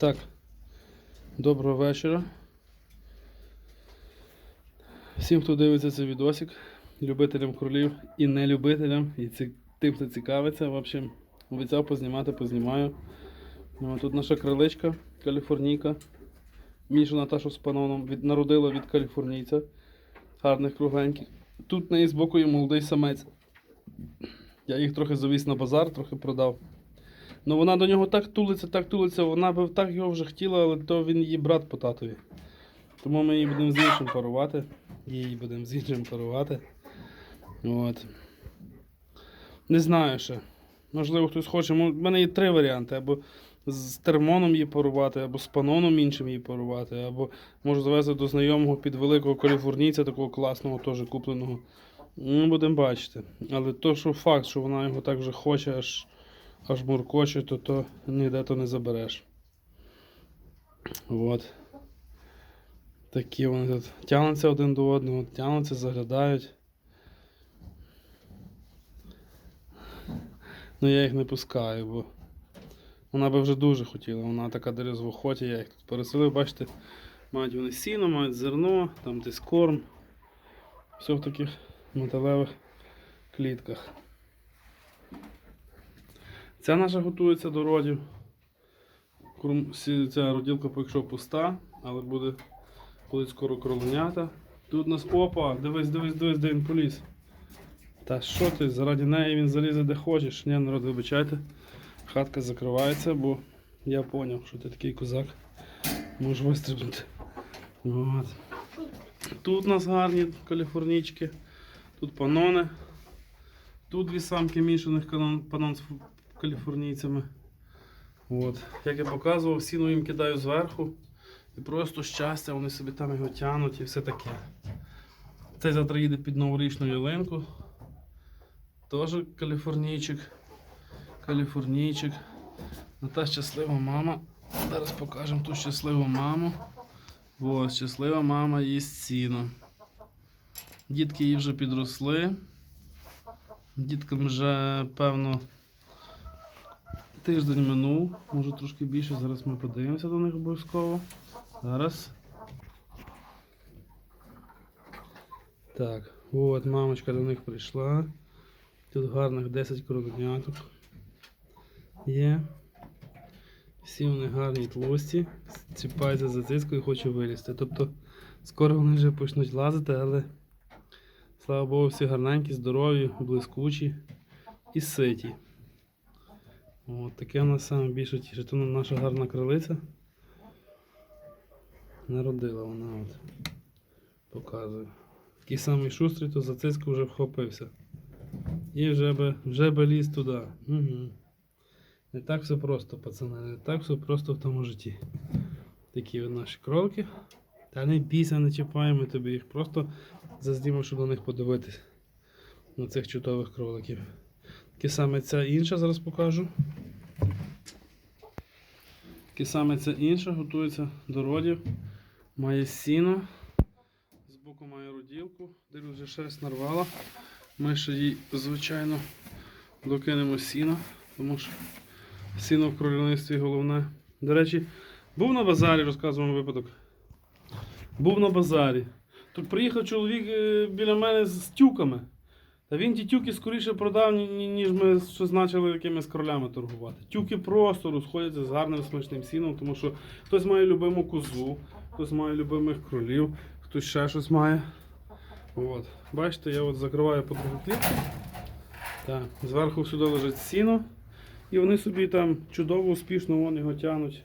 Так, доброго вечора. Всім, хто дивиться цей відосик, любителям кролів і нелюбителям, і ці, тим, хто цікавиться, в общем, обіцяв познімати, познімаю. Ну, тут наша криличка, каліфорнійка. Міша Наташу з паноном від, народила від каліфорнійця. Гарних кругленьких. Тут неї збоку є молодий самець. Я їх трохи завіз на базар, трохи продав. Ну вона до нього так тулиться, так тулиться, вона би так його вже хотіла, але то він її брат по татові. Тому ми її будемо з іншим парувати. Її будемо з іншим парувати. От. Не знаю ще. Можливо, хтось хоче. У мене є три варіанти. Або з термоном її парувати, або з паноном іншим її парувати, або можу завезти до знайомого під великого каліфорнійця, такого класного, теж купленого. Ну, будемо бачити. Але то, що факт, що вона його так вже хоче, аж, аж муркоче, то, то ніде то не забереш. От. Такі вони тут тягнуться один до одного, тягнуться, заглядають. Ну я їх не пускаю, бо вона би вже дуже хотіла. Вона така дерез в охоті, я їх тут переселив, бачите, мають вони сіно, мають зерно, там десь корм. Все в таких металевих клітках. Ця наша готується до родів. Ця роділка поки пуста, але буде будуть скоро кроленята. Тут у нас опа, дивись, дивись, дивись, де він поліз. Та що ти, заради неї він залізе де хочеш. Ні, народ, вибачайте. Хатка закривається, бо я зрозумів, що ти такий козак. Можеш вистрибнути. От. Тут у нас гарні каліфорнійчики. Тут панони. Тут дві самки мішаних панон з каліфорнійцями. От. Як я показував, сіно їм кидаю зверху. І просто щастя, вони собі там його тянуть і все таке. Цей завтра їде під новорічну ялинку. Теж каліфорнійчик. Каліфорнійчик. Ну та щаслива мама. Зараз покажемо ту щасливу маму. Ось, щаслива мама їсть сіно. Дітки її вже підросли. Діткам вже, певно, тиждень минув, може трошки більше. Зараз ми подивимося до них обов'язково. Зараз. Так, от мамочка до них прийшла. Тут гарних 10 короняток є. Всі вони гарні тлусті, ціпаються за цицьку і хочуть вилізти. Тобто скоро вони вже почнуть лазити, але слава Богу, всі гарненькі, здорові, блискучі і ситі. От таке у нас саме більше тішить. Тут наша гарна крилиця. Народила вона от. Показую. Такий самий шустрий, то за цицьку вже вхопився. І вже би, вже би ліз туди. Угу. Не так все просто, пацани, не так все просто в тому житті. Такі наші кролики. Та не бійся, не чіпаємо тобі їх, просто заздімо, щоб на них подивитись. На цих чудових кроликів. Такі саме ця інша зараз покажу. Такі саме ця інша готується до родів. Має сіно. Збоку має роділку, де вже шерсть нарвала. Ми ще їй, звичайно, докинемо сіно, тому що сіно в кролівництві головне. До речі, був на базарі, розказуємо випадок. Був на базарі. Тут приїхав чоловік е, біля мене з тюками. Та він ті тюки скоріше продав, ні- ні- ніж ми щось почали якимись кролями торгувати. Тюки просто розходяться з гарним смачним сіном, тому що хтось має любиму козу, хтось має любимих кролів, хтось ще щось має. От. Бачите, я от закриваю по другу клітку. Так, зверху сюди лежить сіно. І вони собі там чудово, успішно вон його тягнуть.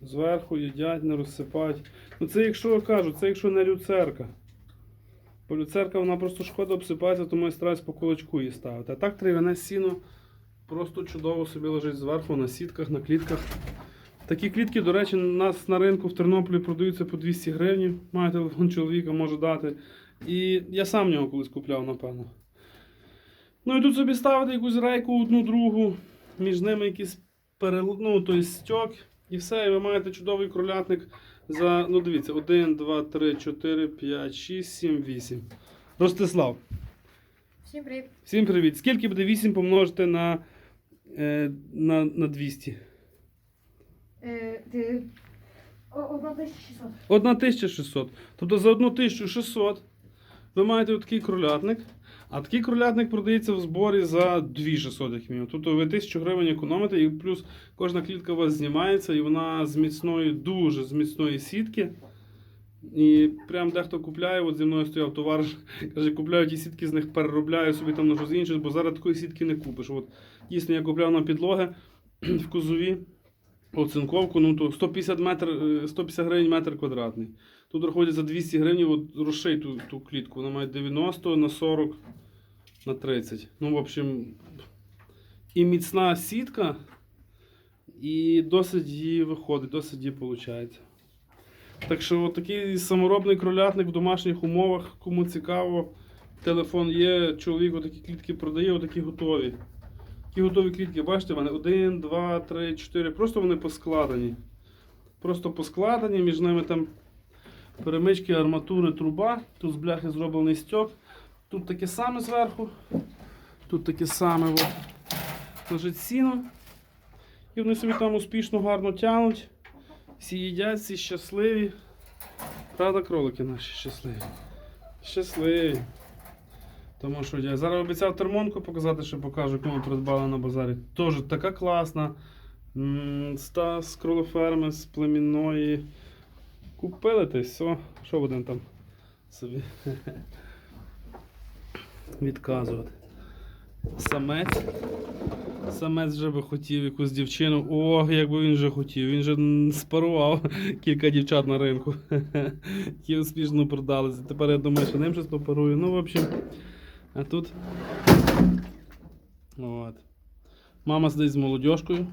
Зверху їдять, не розсипають. Ну це якщо я кажу, це якщо не люцерка. Бо люцерка вона просто шкода обсипається, тому я стараюсь по кулачку її ставити. А так трав'яне сіно просто чудово собі лежить зверху на сітках, на клітках. Такі клітки, до речі, у нас на ринку в Тернополі продаються по 200 гривень. Має телефон чоловіка, може дати. І я сам нього колись купляв, напевно. Ну і тут собі ставити якусь рейку, одну другу, між ними якийсь перел... ну, тобто стьок, і все, і ви маєте чудовий кролятник за, ну дивіться, 1, 2, 3, 4, 5, 6, 7, 8. Ростислав, Всім привіт. всім привіт. Скільки буде 8 помножити на, е, на, на 200? Е, ти... О- Одна тисяча шістсот. 1600. Тобто за 1600 ви маєте такий кролятник, а такий кролятник продається в зборі за 2600, як мінімум. Тобто ви 1000 гривень економите, і плюс кожна клітка у вас знімається, і вона з міцної, дуже з міцної сітки. І прям дехто купляє, от зі мною стояв товариш, каже, купляю ті сітки, з них переробляю собі там на щось інше, бо зараз такої сітки не купиш. От дійсно я купляв на підлоги в кузові оцинковку, ну то 150, метр, е, 150 гривень метр квадратний. Тут рахують за 200 гривень, от розший ту, ту клітку. Вона має 90 на 40 на 30. Ну, в общем, і міцна сітка, і досить її виходить, досить її виходить. Так що такий саморобний кролятник в домашніх умовах, кому цікаво, телефон є, чоловік отакі клітки продає, отакі готові. Такі готові клітки, бачите, вони 1, 2, 3, 4. Просто вони поскладені. Просто поскладені, між ними там перемички, арматури, труба. Тут з бляхи зроблений стьок. Тут таке саме зверху. Тут таке саме от, лежить сіно. І вони собі там успішно гарно тягнуть. Всі їдять, всі щасливі. Правда, кролики наші щасливі. Щасливі. Тому що я зараз обіцяв термонку показати, що покажу, ми придбали на базарі. Теж така класна. М, Ста з кролоферми, з племінної. Купили й все. Що будемо там собі відказувати? Самець. Самець вже би хотів якусь дівчину. О, як би він вже хотів. Він же спарував кілька дівчат на ринку. Які успішно продалися. Тепер я думаю, що ним щось попарую. Ну, в общем. А тут. От. Мама сидить з молодіжкою.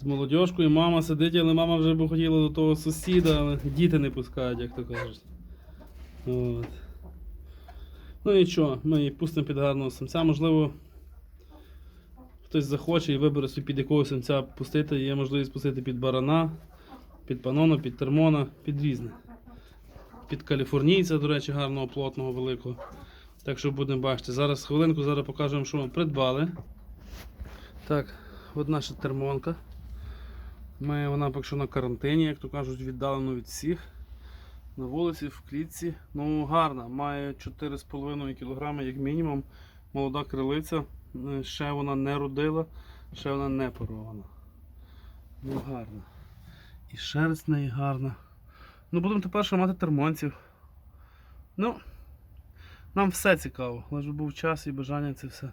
З молодіжкою, мама сидить, але мама вже б хотіла до того сусіда, але діти не пускають, як то кажуть. От. Ну нічого, ми її пустимо під гарного самця. Можливо, хтось захоче і вибере собі під якого самця пустити. Є можливість пустити під барана, під панона, під термона, під різне. Під каліфорнійця, до речі, гарного, плотного, великого. Так що будемо бачити. Зараз хвилинку, зараз покажемо, що ми придбали. Так, от наша термонка. Ми, вона поки що на карантині, як то кажуть, віддалено від всіх. На вулиці, в клітці. Ну, гарна, має 4,5 кг як мінімум. Молода крилиця. Е, Ще вона не родила, ще вона не порована. Ну, гарна. І шерсть неї гарна. Ну, будемо тепер ще термонців. Ну, нам все цікаво, лише був час і бажання це все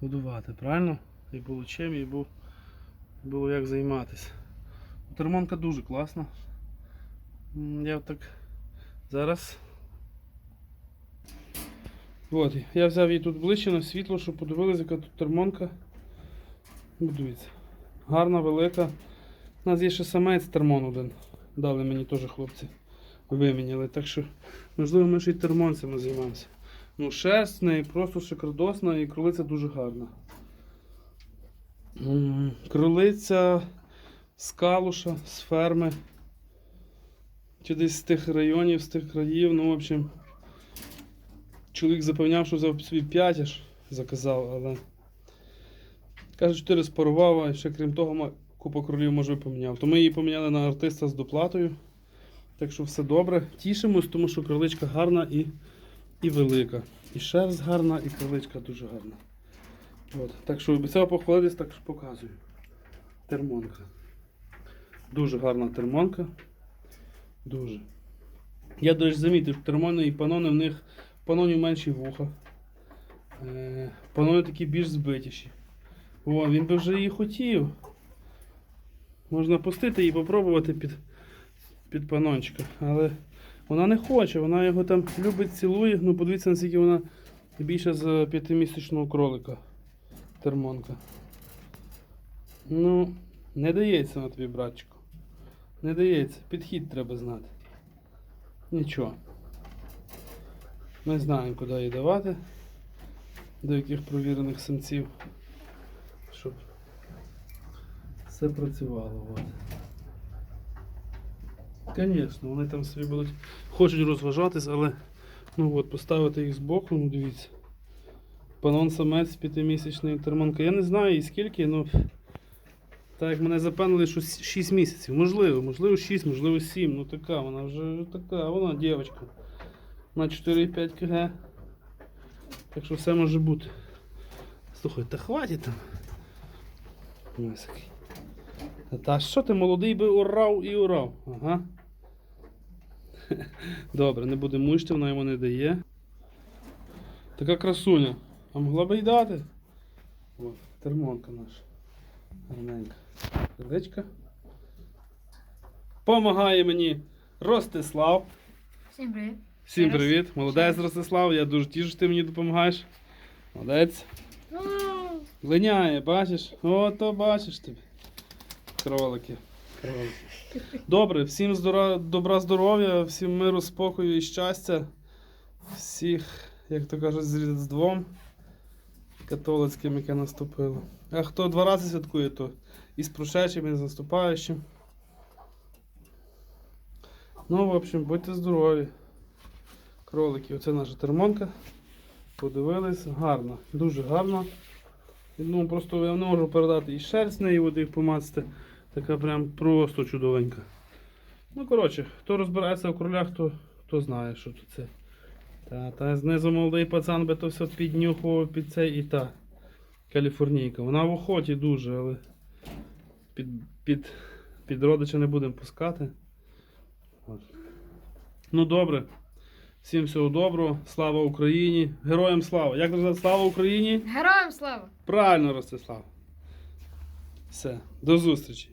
годувати, правильно? І було чим, і був, було як займатися. Термонка дуже класна. Я так зараз. От, я взяв її тут ближче на світло, щоб подивилися, яка тут термонка. Дивіться. Гарна, велика. У нас є ще самець термон один. Дали мені теж хлопці. Виміняли. Так що, можливо, ми ще й термонцями займаємося. Ну, шерсть в неї просто шикардосна і кролиця дуже гарна. М, Кролиця з калуша, з ферми. Чи десь з тих районів, з тих країв. Ну, в общем, чоловік запевняв, що взяв собі 5 аж заказав, але. Каже, 4 спарував, а ще крім того, купу кролів може поміняв. То ми її поміняли на артиста з доплатою. Так що все добре. Тішимось, тому що кроличка гарна і, і велика. І шерсть гарна, і кроличка дуже гарна. От. Так що обіцяв похвалитись, так що показую. Термонка. Дуже гарна термонка. Дуже. Я, до речі, замітив, що термони і панони в них панонів менші вуха. Е, панони такі більш збитіші. О, він би вже її хотів. Можна пустити і попробувати під, під панончика. Але вона не хоче, вона його там любить, цілує. Ну, подивіться, наскільки вона більше за п'ятимісячного кролика. Термонка. Ну, не дається на тобі, братчику. Не дається. Підхід треба знати. Нічого. Ми знаємо, куди її давати. До яких провірених самців. Щоб все працювало. От. Звісно, вони там собі будуть хочуть розважатись, але ну от, поставити їх збоку, ну дивіться. Панон самець п'ятимісячний термонка. Я не знаю і скільки, ну Так як мене запевнили, що 6 місяців. Можливо, можливо 6, можливо 7. Ну така, вона вже така, вона дівчинка. На 4,5 кг. Так що все може бути. Слухай, та хватить там. Ось. Та, що ти молодий би урав і урав. Ага. Добре, не буде мучити, вона йому не дає. Така красуня. А могла би й дати. От, термонка наша. Гарненька. Сердечка. Помагає мені Ростислав. Всім привіт. Всім привіт. Молодець Ростислав. Я дуже тішу, що ти мені допомагаєш. Молодець. Линяє, бачиш? Ото бачиш тобі. Кролики. Кролики. Добре, всім здора... добра здоров'я, всім миру, спокою і щастя. Всіх, як то кажуть, з Різдвом католицьким, яке наступило. А хто два рази святкує, то і з прошедшим, і з наступаючим. Ну, в общем, будьте здорові. Кролики, оце наша термонка. Подивились, гарно, дуже гарно. Ну, просто я не можу передати і шерсть неї води помацати. Така прям просто чудовенька. Ну, коротше, хто розбирається в кролях, то, то знає, що тут це. Та, та знизу молодий пацан би то все піднюхував під цей і та. Каліфорнійка. Вона в охоті дуже, але під, під, під родича не будемо пускати. От. Ну добре. Всім всього доброго. Слава Україні! Героям слава! Як казати, слава Україні? Героям слава! Правильно, Ростислав. Все, до зустрічі.